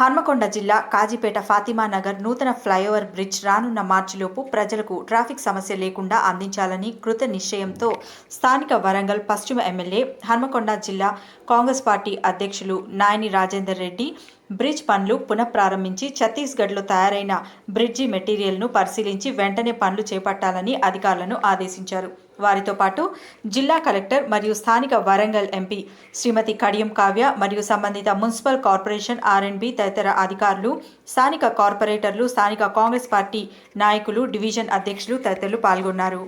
హన్మకొండ జిల్లా కాజీపేట ఫాతిమా నగర్ నూతన flyover bridge రానున్న మార్చిలోపు ప్రజలకు ట్రాఫిక్ సమస్య లేకుండా అందించాలని కృత నిశ్చయంతో స్థానిక వరంగల్ పశ్చిమ ఎమ్మెల్యే హన్మకొండ జిల్లా కాంగ్రెస్ పార్టీ అధ్యక్షులు నాయని రాజేందర్ రెడ్డి బ్రిడ్జ్ పనులు పునఃప్రారంభించి ఛత్తీస్గఢ్లో తయారైన బ్రిడ్జి మెటీరియల్ను పరిశీలించి వెంటనే పనులు చేపట్టాలని అధికారులను ఆదేశించారు. వారితో పాటు జిల్లా కలెక్టర్ మరియు స్థానిక వరంగల్ ఎంపీ శ్రీమతి కడియం కావ్య మరియు సంబంధిత మున్సిపల్ కార్పొరేషన్ ఆర్ఎండ్బి తదితర అధికారులు స్థానిక కార్పొరేటర్లు స్థానిక కాంగ్రెస్ పార్టీ నాయకులు డివిజన్ అధ్యక్షులు తదితరులు పాల్గొన్నారు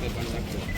Gracias.